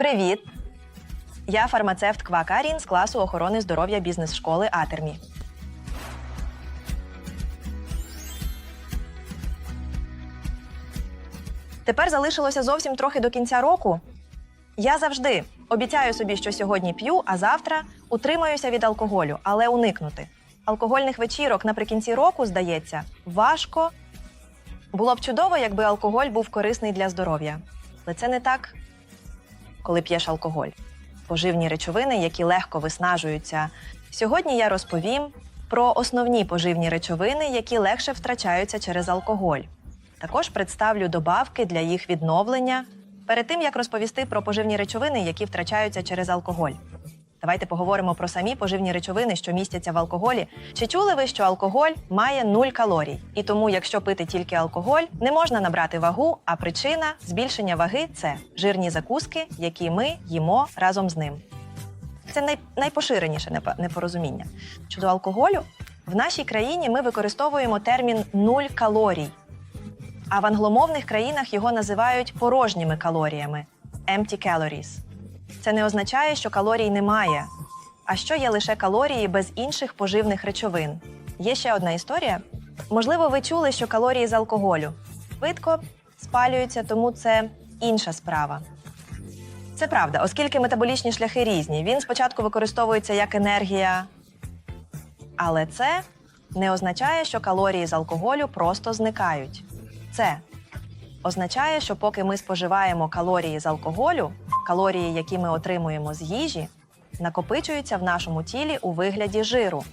Привіт! Я фармацевт Ква Карін з класу охорони здоров'я бізнес-школи Атермі. Тепер залишилося зовсім трохи до кінця року. Я завжди обіцяю собі, що сьогодні п'ю, а завтра утримаюся від алкоголю, але уникнути. Алкогольних вечірок наприкінці року, здається, важко. Було б чудово, якби алкоголь був корисний для здоров'я. Але це не так, коли п'єш алкоголь. Поживні речовини, які легко виснажуються. Сьогодні я розповім про основні поживні речовини, які легше втрачаються через алкоголь. Також представлю добавки для їх відновлення перед тим, як розповісти про поживні речовини, які втрачаються через алкоголь. Давайте поговоримо про самі поживні речовини, що містяться в алкоголі. Чи чули ви, що алкоголь має нуль калорій? І тому, якщо пити тільки алкоголь, не можна набрати вагу, а причина збільшення ваги це жирні закуски, які ми їмо разом з ним. Це най, найпоширеніше непо- непорозуміння. Щодо алкоголю, в нашій країні ми використовуємо термін нуль калорій. А в англомовних країнах його називають порожніми калоріями empty calories. Це не означає, що калорій немає, а що є лише калорії без інших поживних речовин. Є ще одна історія. Можливо, ви чули, що калорії з алкоголю швидко спалюються, тому це інша справа. Це правда, оскільки метаболічні шляхи різні. Він спочатку використовується як енергія, але це не означає, що калорії з алкоголю просто зникають. Це означає, що поки ми споживаємо калорії з алкоголю, калорії, які ми отримуємо з їжі, накопичуються в нашому тілі у вигляді жиру.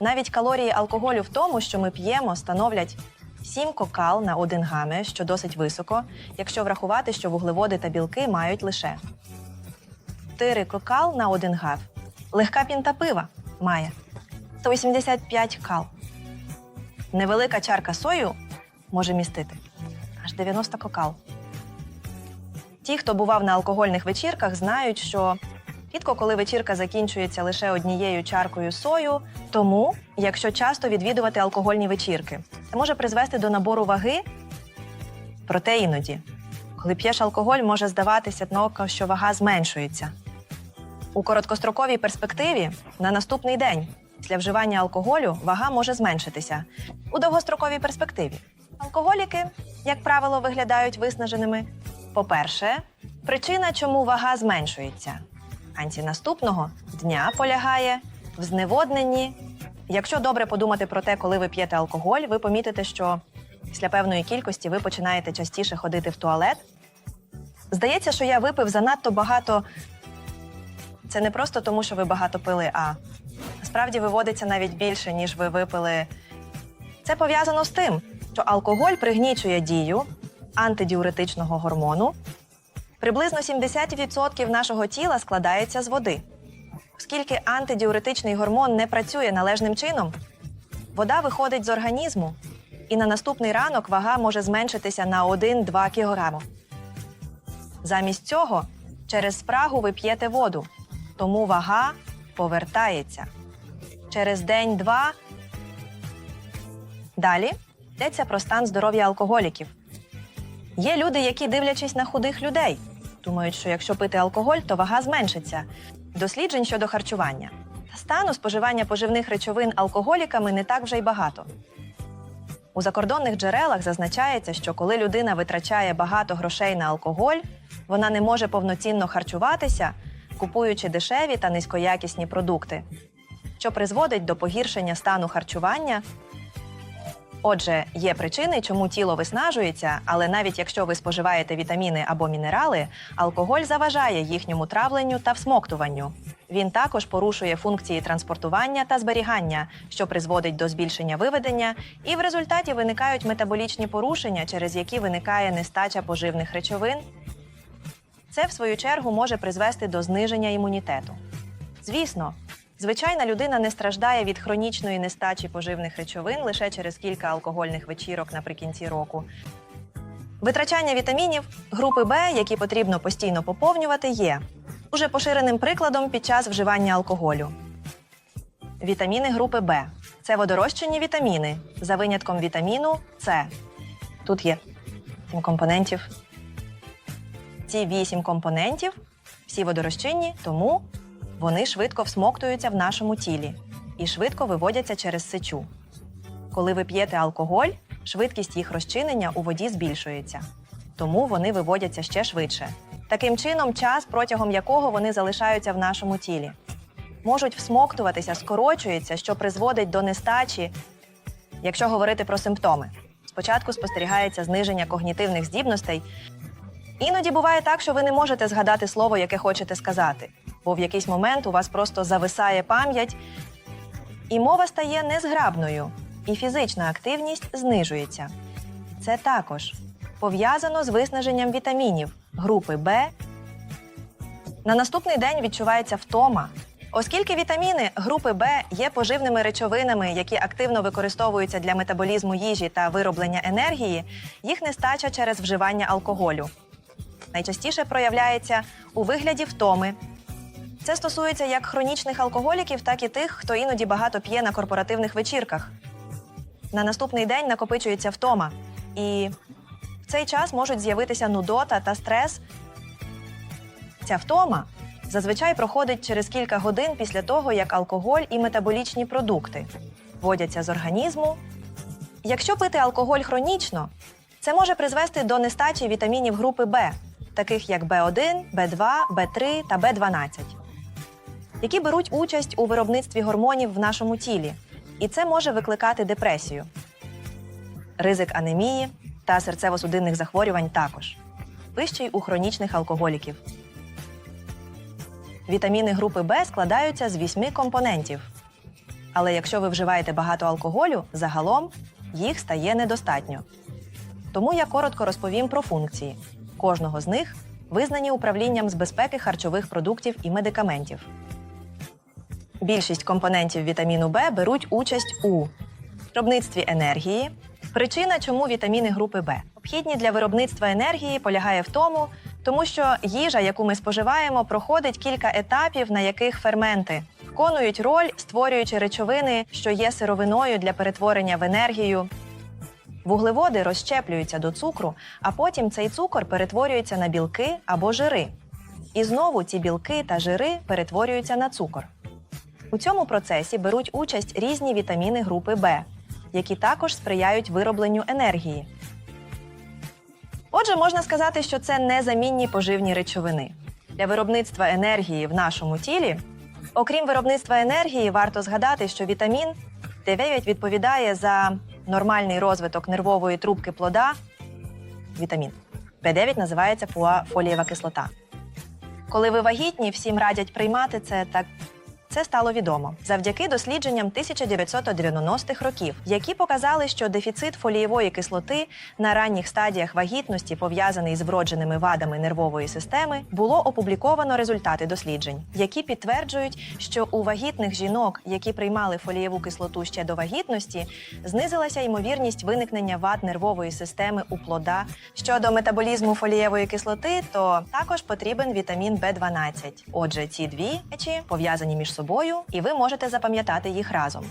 Навіть калорії алкоголю в тому, що ми п'ємо, становлять 7 кокал на 1 гаме, що досить високо, якщо врахувати, що вуглеводи та білки мають лише 4 кокал на 1 гав. Легка пінта пива має 185 кал. Невелика чарка сою може містити аж 90 кокал. Ті, хто бував на алкогольних вечірках, знають, що рідко коли вечірка закінчується лише однією чаркою сою, тому, якщо часто відвідувати алкогольні вечірки, це може призвести до набору ваги. Проте іноді, коли п'єш алкоголь, може здаватися на око, що вага зменшується. У короткостроковій перспективі на наступний день після вживання алкоголю вага може зменшитися. У довгостроковій перспективі алкоголіки, як правило, виглядають виснаженими. По-перше, причина, чому вага зменшується. Анці наступного дня полягає в зневодненні. Якщо добре подумати про те, коли ви п'єте алкоголь, ви помітите, що після певної кількості ви починаєте частіше ходити в туалет. Здається, що я випив занадто багато. Це не просто тому, що ви багато пили, а насправді виводиться навіть більше, ніж ви випили. Це пов'язано з тим, що алкоголь пригнічує дію антидіуретичного гормону. Приблизно 70% нашого тіла складається з води. Оскільки антидіуретичний гормон не працює належним чином, вода виходить з організму, і на наступний ранок вага може зменшитися на 1-2 кг. Замість цього через спрагу ви п'єте воду, тому вага повертається. Через день-два Далі йдеться про стан здоров'я алкоголіків. Є люди, які, дивлячись на худих людей, думають, що якщо пити алкоголь, то вага зменшиться. Досліджень щодо харчування. Стану споживання поживних речовин алкоголіками не так вже й багато. У закордонних джерелах зазначається, що коли людина витрачає багато грошей на алкоголь, вона не може повноцінно харчуватися, купуючи дешеві та низькоякісні продукти, що призводить до погіршення стану харчування Отже, є причини, чому тіло виснажується, але навіть якщо ви споживаєте вітаміни або мінерали, алкоголь заважає їхньому травленню та всмоктуванню. Він також порушує функції транспортування та зберігання, що призводить до збільшення виведення, і в результаті виникають метаболічні порушення, через які виникає нестача поживних речовин. Це, в свою чергу, може призвести до зниження імунітету. Звісно, звичайна людина не страждає від хронічної нестачі поживних речовин лише через кілька алкогольних вечірок наприкінці року. Витрачання вітамінів групи Б, які потрібно постійно поповнювати, є дуже поширеним прикладом під час вживання алкоголю. Вітаміни групи Б це водорозчинні вітаміни за винятком вітаміну С. Тут є сім компонентів. Ці вісім компонентів всі водорозчинні, тому вони швидко всмоктуються в нашому тілі і швидко виводяться через сечу. Коли ви п'єте алкоголь, швидкість їх розчинення у воді збільшується, тому вони виводяться ще швидше. Таким чином, час, протягом якого вони залишаються в нашому тілі, можуть всмоктуватися, скорочується, що призводить до нестачі, якщо говорити про симптоми. Спочатку спостерігається зниження когнітивних здібностей. Іноді буває так, що ви не можете згадати слово, яке хочете сказати, бо в якийсь момент у вас просто зависає пам'ять, і мова стає незграбною, і фізична активність знижується. Це також пов'язано з виснаженням вітамінів групи Б. На наступний день відчувається втома. Оскільки вітаміни групи Б є поживними речовинами, які активно використовуються для метаболізму їжі та вироблення енергії, їх нестача через вживання алкоголю. Найчастіше проявляється у вигляді втоми. Це стосується як хронічних алкоголіків, так і тих, хто іноді багато п'є на корпоративних вечірках. На наступний день накопичується втома, і в цей час можуть з'явитися нудота та стрес. Ця втома зазвичай проходить через кілька годин після того, як алкоголь і метаболічні продукти вводяться з організму. Якщо пити алкоголь хронічно, це може призвести до нестачі вітамінів групи Б, таких як В1, В2, В3 та В12, які беруть участь у виробництві гормонів в нашому тілі, і це може викликати депресію, ризик анемії та серцево-судинних захворювань також, вищий у хронічних алкоголіків. Вітаміни групи Б складаються з вісьми компонентів. Але якщо ви вживаєте багато алкоголю, загалом їх стає недостатньо. Тому я коротко розповім про функції. Кожного з них визнані управлінням з безпеки харчових продуктів і медикаментів. Більшість компонентів вітаміну Б беруть участь у виробництві енергії. Причина, чому вітаміни групи Б обхідні для виробництва енергії, полягає в тому, тому що їжа, яку ми споживаємо, проходить кілька етапів, на яких ферменти виконують роль, створюючи речовини, що є сировиною для перетворення в енергію. Вуглеводи розщеплюються до цукру, а потім цей цукор перетворюється на білки або жири. І знову ці білки та жири перетворюються на цукор. У цьому процесі беруть участь різні вітаміни групи Б, які також сприяють виробленню енергії. Отже, можна сказати, що це незамінні поживні речовини. Для виробництва енергії в нашому тілі, окрім виробництва енергії, варто згадати, що вітамін Д9 відповідає за нормальний розвиток нервової трубки плода. Вітамін Б9 називається фолієва кислота. Коли ви вагітні, всім радять приймати це так. Це стало відомо завдяки дослідженням 1990-х років, які показали, що дефіцит фолієвої кислоти на ранніх стадіях вагітності, пов'язаний з вродженими вадами нервової системи, було опубліковано результати досліджень, які підтверджують, що у вагітних жінок, які приймали фолієву кислоту ще до вагітності, знизилася ймовірність виникнення вад нервової системи у плода. Щодо метаболізму фолієвої кислоти, то також потрібен вітамін В12. Отже, ці дві речі пов'язані між собою, і ви можете запам'ятати їх разом.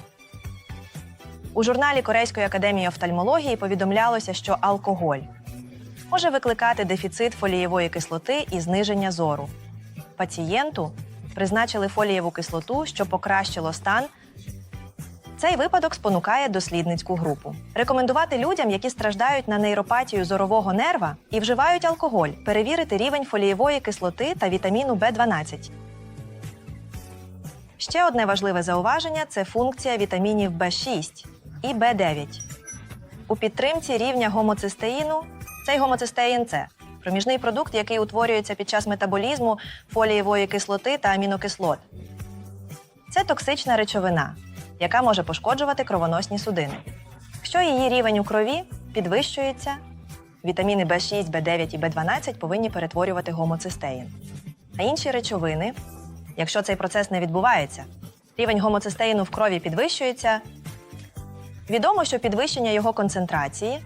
У журналі Корейської академії офтальмології повідомлялося, що алкоголь може викликати дефіцит фолієвої кислоти і зниження зору. Пацієнту призначили фолієву кислоту, що покращило стан. Цей випадок спонукає дослідницьку групу. Рекомендувати людям, які страждають на нейропатію зорового нерва і вживають алкоголь, перевірити рівень фолієвої кислоти та вітаміну В12. Ще одне важливе зауваження це функція вітамінів В6 і В9. У підтримці рівня гомоцистеїну цей гомоцистеїн це проміжний продукт, який утворюється під час метаболізму фолієвої кислоти та амінокислот. Це токсична речовина, яка може пошкоджувати кровоносні судини. Якщо її рівень у крові підвищується, вітаміни В6, В9 і В12 повинні перетворювати гомоцистеїн. А інші речовини Якщо цей процес не відбувається, рівень гомоцистеїну в крові підвищується. Відомо, що підвищення його концентрації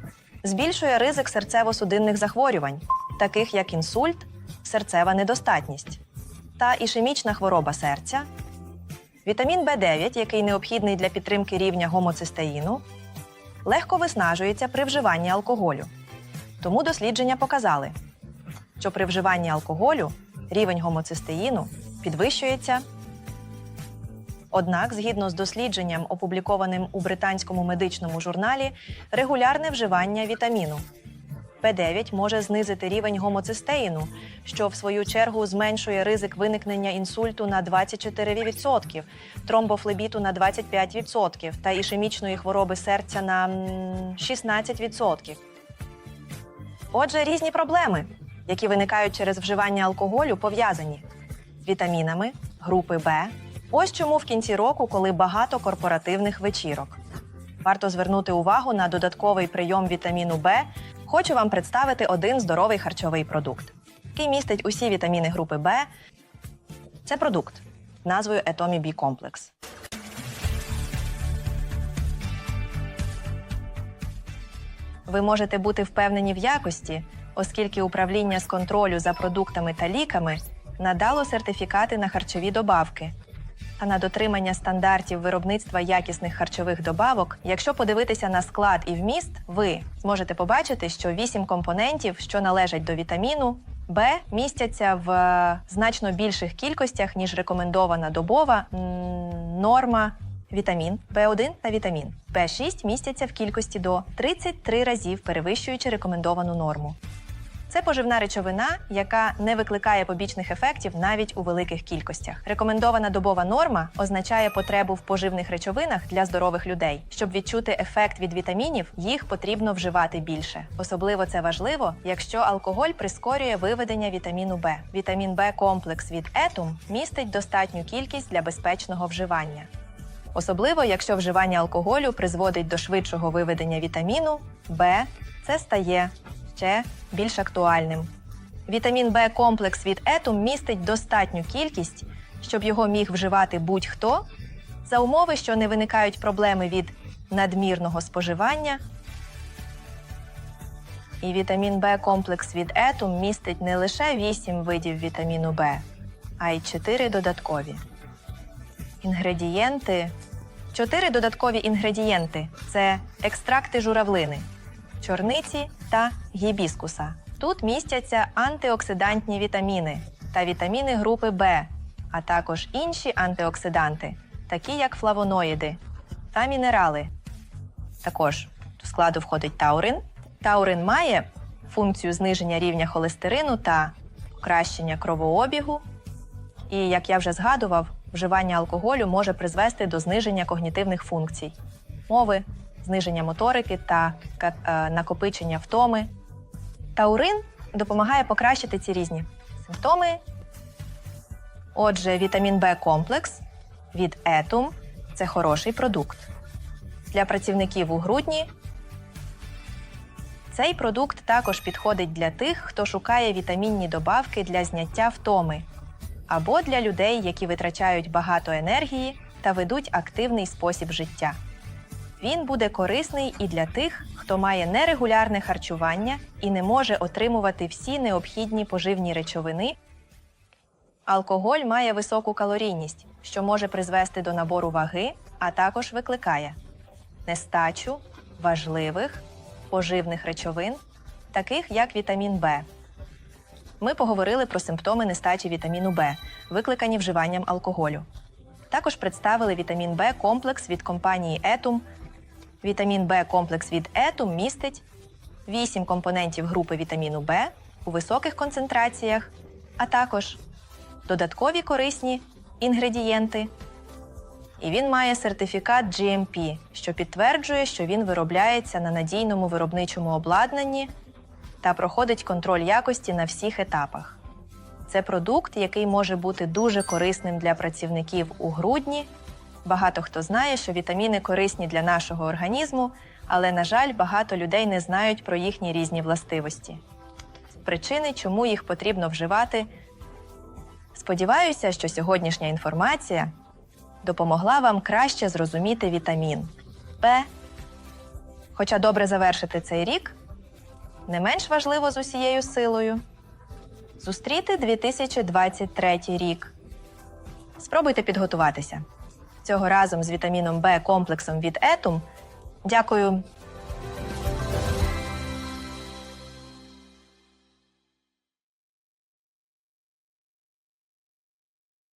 збільшує ризик серцево-судинних захворювань, таких як інсульт, серцева недостатність та ішемічна хвороба серця. Вітамін В9, який необхідний для підтримки рівня гомоцистеїну, легко виснажується при вживанні алкоголю. Тому дослідження показали, що при вживанні алкоголю рівень гомоцистеїну підвищується. Однак, згідно з дослідженням, опублікованим у британському медичному журналі, регулярне вживання вітаміну Б9 може знизити рівень гомоцистеїну, що в свою чергу зменшує ризик виникнення інсульту на 24%, тромбофлебіту на 25% та ішемічної хвороби серця на 16%. Отже, різні проблеми, які виникають через вживання алкоголю, пов'язані з вітамінами групи Б. Ось чому в кінці року, коли багато корпоративних вечірок. Варто звернути увагу на додатковий прийом вітаміну Б. Хочу вам представити один здоровий харчовий продукт, який містить усі вітаміни групи Б. Це продукт назвою Etomi B Complex. Ви можете бути впевнені в якості, оскільки управління з контролю за продуктами та ліками надало сертифікати на харчові добавки. Та на дотримання стандартів виробництва якісних харчових добавок, якщо подивитися на склад і вміст, ви зможете побачити, що вісім компонентів, що належать до вітаміну Б, містяться в е, значно більших кількостях, ніж рекомендована добова норма вітамін Б1 та вітамін Б6 містяться в кількості до 33 разів перевищуючи рекомендовану норму. Це поживна речовина, яка не викликає побічних ефектів навіть у великих кількостях. Рекомендована добова норма означає потребу в поживних речовинах для здорових людей. Щоб відчути ефект від вітамінів, їх потрібно вживати більше. Особливо це важливо, якщо алкоголь прискорює виведення вітаміну Б. Вітамін Б комплекс від Етум містить достатню кількість для безпечного вживання. Особливо, якщо вживання алкоголю призводить до швидшого виведення вітаміну Б, це стає ще більш актуальним. Вітамін Б комплекс від Етум містить достатню кількість, щоб його міг вживати будь-хто, за умови, що не виникають проблеми від надмірного споживання. І вітамін Б комплекс від Етум містить не лише 8 видів вітаміну Б, а й 4 додаткові. Інгредієнти. Чотири додаткові інгредієнти це екстракти журавлини, чорниці та гібіскуса. Тут містяться антиоксидантні вітаміни та вітаміни групи Б, а також інші антиоксиданти, такі як флавоноїди та мінерали. Також до складу входить таурин. Таурин має функцію зниження рівня холестерину та покращення кровообігу. І, як я вже згадував, вживання алкоголю може призвести до зниження когнітивних функцій, мови, зниження моторики та е, накопичення втоми. Таурин допомагає покращити ці різні симптоми. Отже, вітамін Б комплекс від Етум це хороший продукт. Для працівників у грудні цей продукт також підходить для тих, хто шукає вітамінні добавки для зняття втоми або для людей, які витрачають багато енергії та ведуть активний спосіб життя. Він буде корисний і для тих, хто має нерегулярне харчування і не може отримувати всі необхідні поживні речовини. Алкоголь має високу калорійність, що може призвести до набору ваги, а також викликає нестачу важливих поживних речовин, таких як вітамін Б. Ми поговорили про симптоми нестачі вітаміну Б, викликані вживанням алкоголю. Також представили вітамін Б комплекс від компанії Етум. Вітамін Б комплекс від Етум містить 8 компонентів групи вітаміну Б у високих концентраціях, а також додаткові корисні інгредієнти. І він має сертифікат GMP, що підтверджує, що він виробляється на надійному виробничому обладнанні та проходить контроль якості на всіх етапах. Це продукт, який може бути дуже корисним для працівників у грудні. Багато хто знає, що вітаміни корисні для нашого організму, але, на жаль, багато людей не знають про їхні різні властивості. Причини, чому їх потрібно вживати. Сподіваюся, що сьогоднішня інформація допомогла вам краще зрозуміти вітамін Б. Хоча добре завершити цей рік, не менш важливо з усією силою зустріти 2023 рік. Спробуйте підготуватися. Цього разом з вітаміном Б комплексом від Етум. Дякую